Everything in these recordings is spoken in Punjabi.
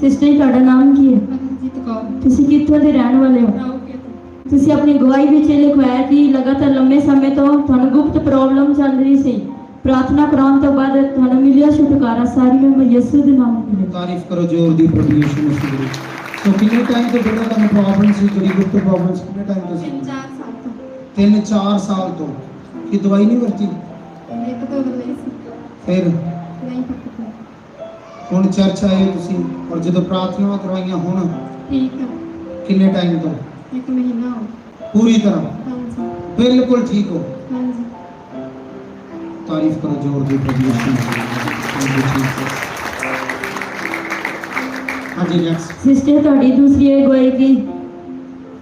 ਸਿਸਟਰ ਤੁਹਾਡਾ ਨਾਮ ਕੀ ਹੈ? ਮਨਜੀਤ ਕੌਰ। ਤੁਸੀਂ ਕਿੱਥੋਂ ਦੇ ਰਹਿਣ ਵਾਲੇ ਹੋ? ਤੋਂ ਤੁਸੀਂ ਆਪਣੀ ਗਵਾਹੀ ਵਿੱਚ ਇਹ ਲਿਖਵਾਇਆ ਕਿ ਲਗਾਤਾਰ ਲੰਮੇ ਸਮੇਂ ਤੋਂ ਤੁਹਾਨੂੰ ਗੁਪਤ ਪ੍ਰੋਬਲਮ ਚੱਲ ਰਹੀ ਸੀ। ਪ੍ਰਾਰਥਨਾ ਕਰਾਉਣ ਤੋਂ ਬਾਅਦ ਤੁਹਾਨੂੰ ਮਿਲਿਆ ਛੁਟਕਾਰਾ ਸਾਰੀ ਮੈਂ ਯਿਸੂ ਦੇ ਨਾਮ ਮਿਲੇ ਤਾਰੀਫ ਕਰੋ ਜ਼ੋਰ ਦੀ ਯਿਸੂ ਮਸੀਹ ਦੀ। ਸੋ ਕਿੰਨੇ ਟਾਈਮ ਤੋਂ ਜਿਹੜਾ ਤੁਹਾਨੂੰ ਪ੍ਰੋਬਲਮ ਸੀ? ਜਿਹੜੀ ਗੁਪਤ ਪ੍ਰੋਬਲਮ ਸੀ? ਕਿੰਨੇ ਟਾਈਮ ਤੋਂ ਸੀ? ਤਿੰਨ ਚਾਰ ਸਾਲ ਤੋਂ। 3-4 ਸਾਲ ਤੋਂ। ਕੀ ਦਵਾਈ ਨਹੀਂ ਵਰਤੀ? ਇੱਕ ਦੋ ਗੱਲੇ ਸੀ। ਫਿਰ? ਨਹੀਂ ਪੱਕੀ ਹੁਣ ਚਰਚ ਆਏ ਤੁਸੀਂ ਔਰ ਜਦੋਂ ਪ੍ਰਾਰਥਨਾਵਾਂ ਕਰਵਾਈਆਂ ਹੁਣ ਠੀਕ ਹੈ ਕਿੰਨੇ ਟਾਈਮ ਤੋਂ? ਇੱਕ ਮਹੀਨਾ ਹੋ ਪੂਰੀ ਤਰ੍ਹਾਂ? ਹਾਂਜੀ। ਬਿਲਕੁਲ ਠੀਕ ਹੋ। ਹਾਂਜੀ। ਤਾਰੀਫ ਕਰੋ ਜ਼ੋਰ ਦੀ ਪ੍ਰਭੂ ਯਿਸੂ ਦੀ। ਹਾਂਜੀ ਨੈਕਸਟ ਸਿਸਟਰ ਤੁਹਾਡੀ ਦੂਸਰੀ ਗਵਾਹੀ ਕਿ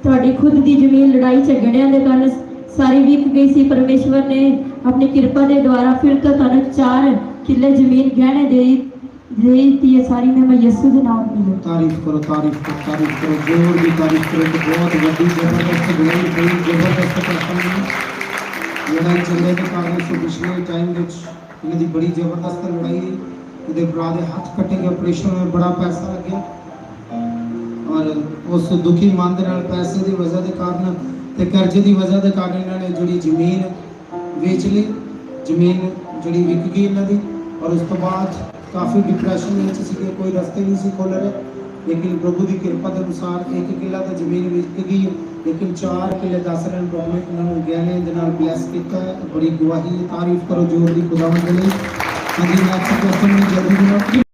ਤੁਹਾਡੀ ਖੁਦ ਦੀ ਜ਼ਮੀਨ ਲੜਾਈ ਝਗੜਿਆਂ ਦੇ ਕਾਰਨ ਸਾਰੀ ਵਿਕ ਗਈ ਸੀ। ਪਰਮੇਸ਼ਵਰ ਨੇ ਆਪਣੀ ਕਿਰਪਾ ਦੇ ਦੁਆਰਾ ਫਿਰ ਤੋਂ ਤੁਹਾਨੂੰ ਚਾਰ ਕਿੱਲੇ ਜ਼ਮੀਨ ਗਹਿਣੇ ਦੇ ਦੇ ਹੈ ਸਾਰੀ, ਮੈਂ ਯਿਸੂ ਦੇ ਨਾਮ ਮਿਲੇ ਤਾਰੀਫ ਕਰੋ ਤਾਰੀਫ ਕਰੋ ਤਾਰੀਫ ਕਰੋ, ਜ਼ੋਰ ਦੀ ਤਾਰੀਫ ਕਰੋ ਕਿ ਬਹੁਤ ਵੱਡੀ ਜ਼ਬਰਦਸਤ ਗਵਾਹੀ ਹੋਈ ਜ਼ਬਰਦਸਤ ਕਸਮ ਨੇ ਲੜਾਈ ਚੱਲੇ ਦੇ ਕਾਰਨ ਸੋ ਪਿਛਲੇ ਟਾਈਮ ਵਿੱਚ ਇਹਨਾਂ ਦੀ ਬੜੀ ਜ਼ਬਰਦਸਤ ਲੜਾਈ ਹੋਈ। ਭਰਾ ਦੇ ਹੱਥ ਕੱਟੇ ਗਏ ਆਪਰੇਸ਼ਨ ਵਿੱਚ ਬੜਾ ਪੈਸਾ ਲੱਗਿਆ। ਔਰ ਉਸ ਦੁਖੀ ਮਨ ਦੇ ਨਾਲ ਪੈਸੇ ਦੀ ਵਜ੍ਹਾ ਦੇ ਕਾਰਨ ਤੇ ਕਰਜ਼ੇ ਦੀ ਵਜ੍ਹਾ ਦੇ ਕਾਰਨ ਇਹਨਾਂ ਨੇ ਜਿਹੜੀ ਜ਼ਮੀਨ ਵੇਚ ਲਈ, ਜ਼ਮੀਨ ਜਿਹੜੀ ਵਿਕ ਗਈ ਇਹਨਾਂ ਦੀ। ਔਰ ਉਸ ਤੋਂ ਬਾਅਦ ਕਾਫੀ ਡਿਪਰੈਸ਼ਨ ਵਿੱਚ ਸੀਗੇ, ਕੋਈ ਰਸਤੇ ਨਹੀਂ ਸੀ ਖੁੱਲ ਰਹੇ। ਲੇਕਿਨ ਪ੍ਰਭੂ ਦੀ ਕਿਰਪਾ ਦੇ ਅਨੁਸਾਰ ਇੱਕ ਕਿੱਲਾ ਤਾਂ ਜ਼ਮੀਨ ਵਿਕ ਗਈ ਲੇਕਿਨ ਚਾਰ ਕਿੱਲੇ ਦਸ ਰਨ ਗਵਰਨਮੈਂਟ ਨੂੰ ਗਹਿਣੇ ਦੇ ਨਾਲ ਬਲੈਸ ਕੀਤਾ ਬੜੀ ਗਵਾਹੀ ਤਾਰੀਫ ਕਰੋ ਜੋਰ ਦੀ ਖੁਦਾਵੰਦ ਲਈ। ਹਾਂਜੀ ਨੈਕਸਟ ਕੁਐਸਚਨ ਨੂੰ ਜਲਦੀ ਨਾਲ